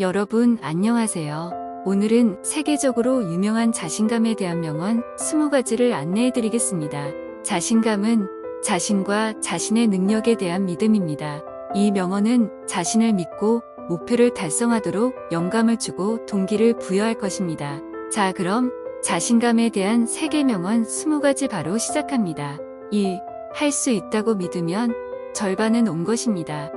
여러분 안녕하세요. 오늘은 세계적으로 유명한 자신감에 대한 명언 20가지를 안내해 드리겠습니다. 자신감은 자신과 자신의 능력에 대한 믿음입니다. 이 명언은 자신을 믿고 목표를 달성하도록 영감을 주고 동기를 부여할 것입니다. 자, 그럼 자신감에 대한 세계 명언 20가지 바로 시작합니다. 1. 할 수 있다고 믿으면 절반은 온 것입니다.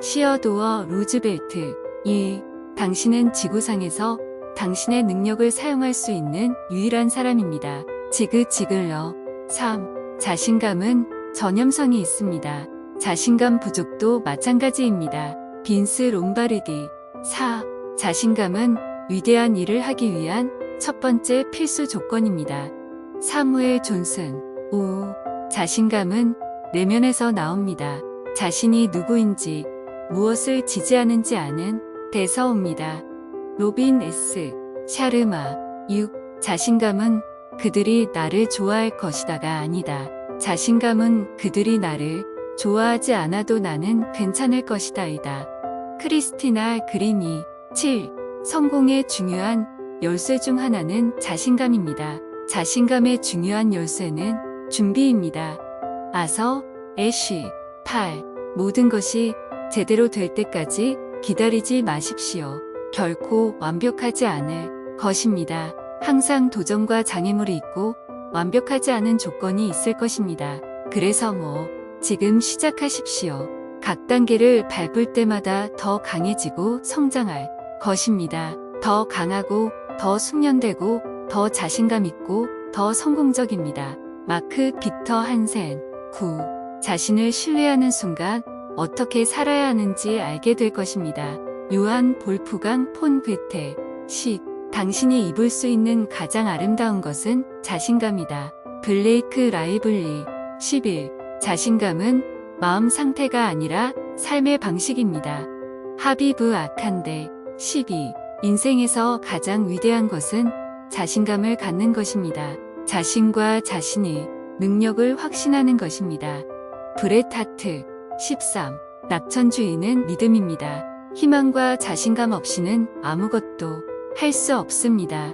시어도어 루즈벨트 2. 당신은 지구상에서 당신의 능력을 사용할 수 있는 유일한 사람입니다. 지그 지글러 3. 자신감은 전염성이 있습니다. 자신감 부족도 마찬가지입니다. 빈스 롬바르디 4. 자신감은 위대한 일을 하기 위한 첫 번째 필수 조건입니다. 사무엘 존슨 5. 자신감은 내면에서 나옵니다. 자신이 누구인지 무엇을 지지하는지 아는 대서옵니다. 로빈 S. 샤르마 6. 자신감은 그들이 나를 좋아할 것이다가 아니다. 자신감은 그들이 나를 좋아하지 않아도 나는 괜찮을 것이다이다. 크리스티나 그리니 7. 성공의 중요한 열쇠 중 하나는 자신감입니다. 자신감의 중요한 열쇠는 준비입니다. 아서 애쉬 8. 모든 것이 제대로 될 때까지 기다리지 마십시오. 결코 완벽하지 않을 것입니다. 항상 도전과 장애물이 있고 완벽하지 않은 조건이 있을 것입니다. 그래서 뭐 지금 시작하십시오. 각 단계를 밟을 때마다 더 강해지고 성장할 것입니다. 더 강하고 더 숙련되고 더 자신감 있고 더 성공적입니다. 마크 비터 한센 9. 자신을 신뢰하는 순간 어떻게 살아야 하는지 알게 될 것입니다. 요한 볼프강 폰 괴테 10. 당신이 입을 수 있는 가장 아름다운 것은 자신감이다. 블레이크 라이블리 11. 자신감은 마음 상태가 아니라 삶의 방식입니다. 하비브 아칸데 12. 인생에서 가장 위대한 것은 자신감을 갖는 것입니다. 자신과 자신의 능력을 확신하는 것입니다. 브렛 하트 13. 낙천주의는 믿음입니다. 희망과 자신감 없이는 아무것도 할 수 없습니다.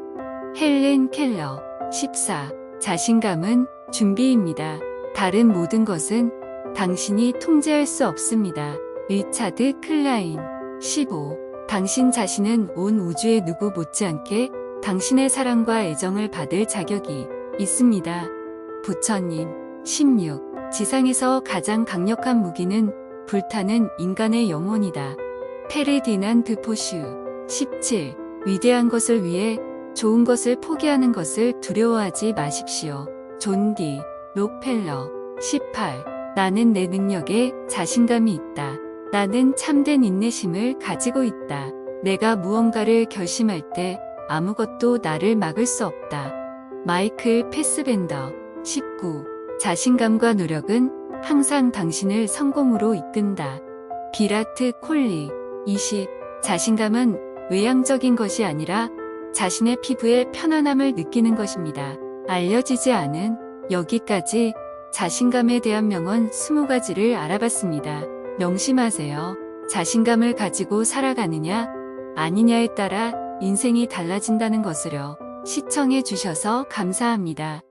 헬렌 켈러 14. 자신감은 준비입니다. 다른 모든 것은 당신이 통제할 수 없습니다. 리차드 클라인 15. 당신 자신은 온 우주의 누구 못지않게 당신의 사랑과 애정을 받을 자격이 있습니다. 부처님 16. 지상에서 가장 강력한 무기는 불타는 인간의 영혼이다. 페르디난드 포슈 17. 위대한 것을 위해 좋은 것을 포기하는 것을 두려워하지 마십시오. 존디 록펠러 18. 나는 내 능력에 자신감이 있다. 나는 참된 인내심을 가지고 있다. 내가 무언가를 결심할 때 아무것도 나를 막을 수 없다. 마이클 패스벤더 19. 자신감과 노력은 항상 당신을 성공으로 이끈다. 비라트 콜리 20. 자신감은 외향적인 것이 아니라 자신의 피부에 편안함을 느끼는 것입니다. 알려지지 않은 여기까지 자신감에 대한 명언 20가지를 알아봤습니다. 명심하세요. 자신감을 가지고 살아가느냐, 아니냐에 따라 인생이 달라진다는 것을요. 시청해 주셔서 감사합니다.